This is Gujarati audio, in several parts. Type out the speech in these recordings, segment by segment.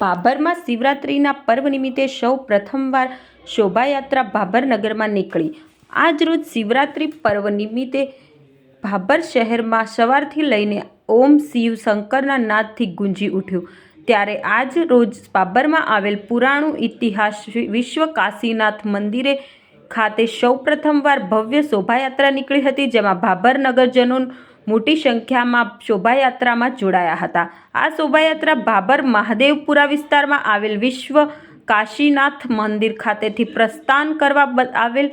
ભાભરમાં શિવરાત્રિના પર્વ નિમિત્તે સૌ પ્રથમવાર શોભાયાત્રા ભાભરનગરમાં નીકળી. આજરોજ શિવરાત્રિ પર્વ નિમિત્તે ભાભર શહેરમાં સવારથી લઈને ઓમ શિવ શંકરના નાદથી ગુંજી ઉઠ્યું. ત્યારે આજ રોજ બાબરમાં આવેલ પુરાણું ઇતિહાસ વિશ્વ કાશીનાથ મંદિરે ખાતે સૌ પ્રથમવાર ભવ્ય શોભાયાત્રા નીકળી હતી, જેમાં ભાભર નગરજનો મોટી સંખ્યામાં શોભાયાત્રામાં જોડાયા હતા. આ શોભાયાત્રા ભાભર મહાદેવપુરા વિસ્તારમાં આવેલ વિશ્વ કાશીનાથ મંદિર ખાતેથી પ્રસ્થાન કરવા આવેલ.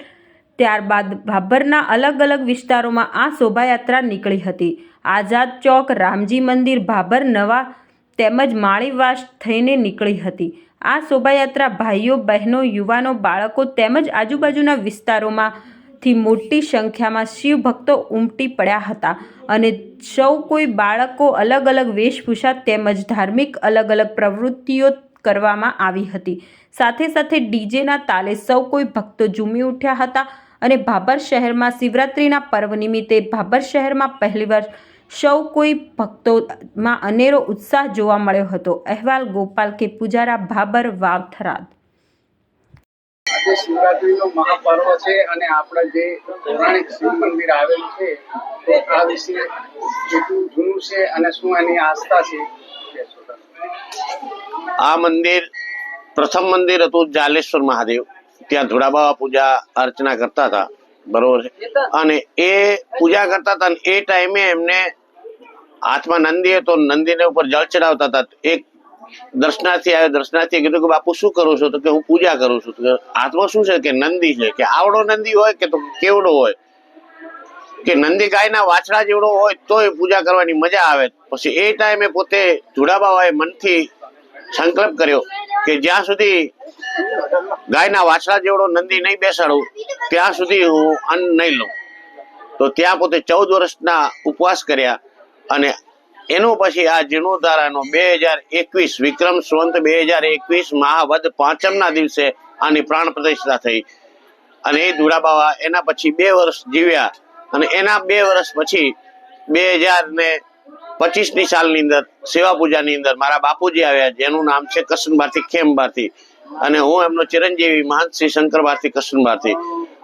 ત્યારબાદ ભાભરના અલગ અલગ વિસ્તારોમાં આ શોભાયાત્રા નીકળી હતી. આઝાદ ચોક, રામજી મંદિર ભાભર નવા તેમજ માળીવાસ થઈને નીકળી હતી. આ શોભાયાત્રા ભાઈઓ, બહેનો, યુવાનો, બાળકો તેમજ આજુબાજુના વિસ્તારોમાંથી મોટી સંખ્યામાં શિવ ભક્તો ઉમટી પડ્યા હતા અને સૌ કોઈ બાળકો અલગ અલગ વેશભૂષા તેમજ ધાર્મિક અલગ અલગ પ્રવૃત્તિઓ કરવામાં આવી હતી. સાથે સાથે ડીજેના તાલે સૌ કોઈ ભક્તો ઝૂમી ઉઠ્યા હતા અને ભાભર શહેરમાં શિવરાત્રિના પર્વ નિમિત્તે ભાભર શહેરમાં પહેલીવાર સૌ કોઈ ભક્તોમાં અનેરો ઉત્સાહ જોવા મળ્યો હતો. અહેવાલ, ગોપાલ કે પૂજારા, ભાભર વાવ થરાદ આજે શિવરાત્રીનો મહાપર્વ છે અને આપણા જે પૌરાણિક શિવ મંદિર આવેલું છે આ વિશે કેટલું જૂનું છે અને શું એની આસ્થા છે? આ મંદિર, પ્રથમ મંદિર હતું જાલેશ્વર મહાદેવ. ત્યાં ધોળાબાવા પૂજા અર્ચના કરતા હતા, બરોબર છે? અને એ પૂજા કરતા હતા એ ટાઈમે એમને હાથમાં નંદી હતો, નંદીને ઉપર જળ ચડાવતા હતા. એક દર્શનાર્થી આવ્યો દર્શનાથી કીધું કે, બાપુ, શું કરું છું? તો કે, હું પૂજા કરું છું. તો શું છે? કે, નંદી છે. કે, આવડો નંદી હોય કે તો કેવડો હોય? કે, નંદી ગાયના વાછડા જેવડો હોય તોય પૂજા કરવાની મજા આવે. પછી એ ટાઈમે પોતે જુડાબાવાએ મનથી સંકલ્પ કર્યો કે, જ્યાં સુધી ગાયના વાછડા જેવડો નંદી નહીં બેસાડું, ત્યાં સુધી હું અન્ન નહીં લઉં. તો ત્યાં પોતે ચૌદ વર્ષના ઉપવાસ કર્યા અને એનું પછી આ જીર્ણોદ્ધારાનો બે હજાર એકવીસ વિક્રમ સંવંત બે હજાર એકવીસ મહાવદ પાંચમના દિવસે આની પ્રાણ પ્રતિષ્ઠા થઈ. અને એ દુરાબાવા એના પછી બે વર્ષ જીવ્યા. અને એના બે વર્ષ પછી બે હજાર ને પચીસની સાલની અંદર સેવા પૂજાની અંદર મારા બાપુજી આવ્યા જેનું નામ છે કૃષ્ણ ભારતી ખેમ ભારતી અને હું એમનો ચિરંજીવી મહંત શ્રી શંકર ભારતી કૃષ્ણ ભારતી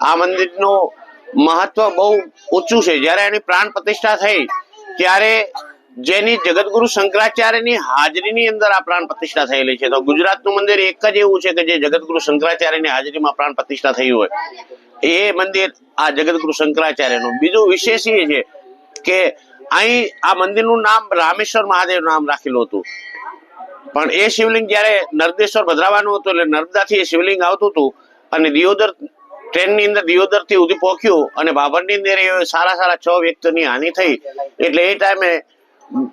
આ મંદિરનું મહત્વ બહુ ઊંચું છે. જ્યારે એની પ્રાણ પ્રતિષ્ઠા થઈ, ત્યારે જેની જગતગુરુ શંકરાચાર્યની હાજરીની અંદર આ પ્રાણ પ્રતિષ્ઠા થયેલી છે. તો ગુજરાતનું મંદિર એક જ એવું છે કે જે જગતગુરુ શંકરાચાર્યની હાજરીમાં પ્રાણ પ્રતિષ્ઠા થઈ હોય. એ મંદિર આ જગતગુરુ શંકરાચાર્યનું. બીજું વિશેષ એ છે કે અહીં આ મંદિરનું નામ રામેશ્વર મહાદેવ નામ રાખેલું હતું. પણ એ શિવલિંગ જયારે નર્દેશ્વર ભદ્રાવાનું હતું એટલે નર્મદાથી એ શિવલિંગ આવતું હતું અને દિયોદર ટ્રેનની અંદર દિયોદરથી ઉધી પહોંચ્યું અને બાબરની અંદર સારા સારા છ વ્યક્તિઓની હાનિ થઈ. એટલે એ ટાઈમે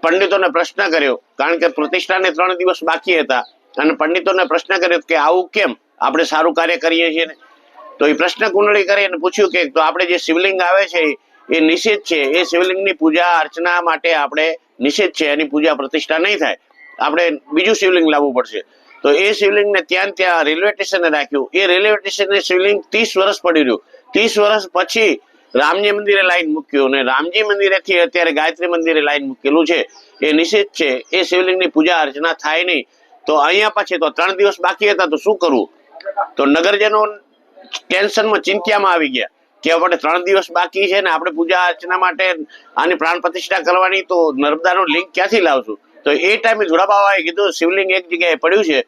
પંડિતોને પ્રશ્ન કર્યો, કારણ કે પ્રતિષ્ઠાને ત્રણ દિવસ બાકી હતા. અને પંડિતોને પ્રશ્ન કર્યો કે આવું કેમ? આપણે સારું કાર્ય કરીએ છીએ ને? તો એ પ્રશ્ન કુંડળી કરી અને પૂછ્યું કે તો આપણે જે શિવલિંગ આવે છે, એ નિષેધ છે. એ શિવલિંગની પૂજા અર્ચના માટે આપણે નિષેધ છે. એની પૂજા પ્રતિષ્ઠા નહીં થાય. આપણે બીજું શિવલિંગ લાવવું પડશે. તો એ શિવલિંગને ત્યાં ત્યાં રેલવે સ્ટેશને રાખ્યું. એ રેલવે સ્ટેશનને શિવલિંગ ત્રીસ વર્ષ પડી રહ્યું. ત્રીસ વર્ષ પછી રામજી મંદિરે લાઈન મૂક્યું અને રામજી મંદિરેથી અત્યારે ગાયત્રી મંદિરે લાઈન મૂકેલું છે. એ નિષેધ છે, એ શિવલિંગની પૂજા અર્ચના થાય નહીં. તો અહીંયા પછી તો ત્રણ દિવસ બાકી હતા, તો શું કરવું? તો નગરજનો ટેન્શનમાં ચિંતામાં આવી ગયા કે આપણે ત્રણ દિવસ બાકી છે ને આપણે પૂજા અર્ચના માટે આની પ્રાણ પ્રતિષ્ઠા કરવાની, તો નર્મદાનો લિંક ક્યાંથી લાવશું? તો એ ટાઈમે ધોળાબાવાએ કીધું, શિવલિંગ એક જગ્યાએ પડ્યું છે.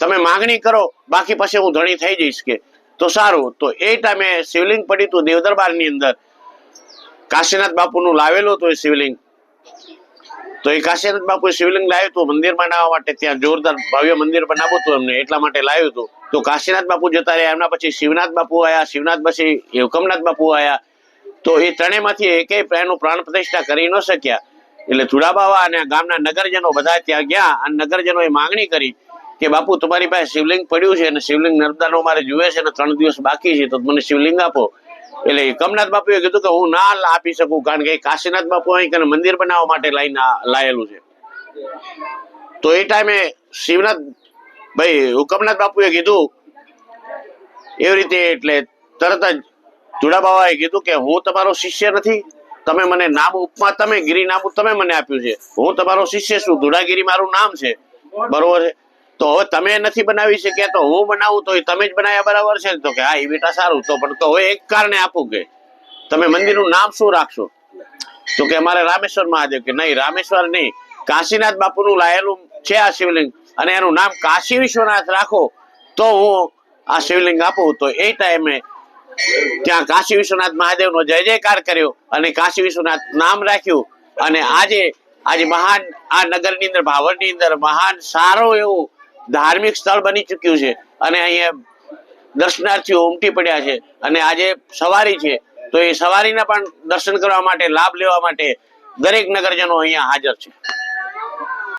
તમે માગણી કરો, બાકી પછી હું ધણી થઈ જઈશ કે. તો સારું. તો એ ટાઈમે શિવલિંગ પડ્યું હતું દેવદરબારની અંદર. કાશીનાથ બાપુનું લાવેલું હતું એ શિવલિંગ. તો એ કાશીનાથ બાપુ શિવલિંગ લાવ્યું હતું, મંદિર બનાવવા માટે ત્યાં જોરદાર ભવ્ય મંદિર બનાવવું હતું એમને, એટલા માટે લાવ્યું હતું. તો કાશીનાથ બાપુ જતા રહ્યા, એમના પછી શિવનાથ બાપુ આયા શિવનાથ પછી હુકમનાથ બાપુ આયા તો એ ત્રણેયમાંથી એકેય એનું પ્રાણ પ્રતિષ્ઠા કરી ન શક્યા. એટલે ધુડાબાવા અને ગામના નગરજનો બધા ત્યાં ગયા અને નગરજનોએ માંગણી કરી કે બાપુ, તમારી પાસે શિવલિંગ પડ્યું છે અને શિવલિંગ નર્મદાનો મારે જુએ છે અને ત્રણ દિવસ બાકી છે, તો મને શિવલિંગ આપો. એટલે કમનાથ બાપુએ કીધું કે હું ના આપી શકું, કારણ કે કાશીનાથ બાપુ અહીં મંદિર બનાવવા માટે લાઈન લાયેલું છે. તો એ ટાઈમે શિવનાથ, ભાઈ હુકમનાથ બાપુએ કીધું, એવી રીતે એટલે તરત જ જુડાબાવાએ કીધું કે હું તમારો શિષ્ય નથી, તમે મને નામ ઉપમા, તમે ગિરી નામ તમે મને આપ્યું છે. હું તમારો શિષ્ય છું, ધુડાગીરી મારું નામ છે. બરોબર છે? તો હવે તમે નથી બનાવી શક્યા તો હું બનાવું તો તમે જ બનાવ્યા બરાબર છે તો કે, હા એ બેટા સારું. તો પણ તો હવે એક કારણે આપું કે તમે મંદિરનું નામ શું રાખશો? તો કે અમારે રામેશ્વર મહાદેવ કે નહીં, રામેશ્વર નહીં, કાશીનાથ બાપુનું લાયેલું છે આ શિવલિંગ અને એનું નામ કાશી વિશ્વનાથ રાખો તો હું આ શિવલિંગ આપું. તો એ ટાઈમે ત્યાં કાશી વિશ્વનાથ મહાદેવનો જય જયકાર કર્યો અને કાશી વિશ્વનાથ નામ રાખ્યું. અને આજે આજે મહાન આ નગરની અંદર ભાવરની અંદર મહાન સારું એવું ધાર્મિક સ્થળ બની ચૂક્યું છે. અને અહીંયા દર્શનાર્થીઓ ઉમટી પડ્યા છે. અને આજે સવારી છે. તો એ સવારીના પણ દર્શન કરવા માટે, લાભ લેવા માટે દરેક નગરજનો અહીંયા હાજર છે.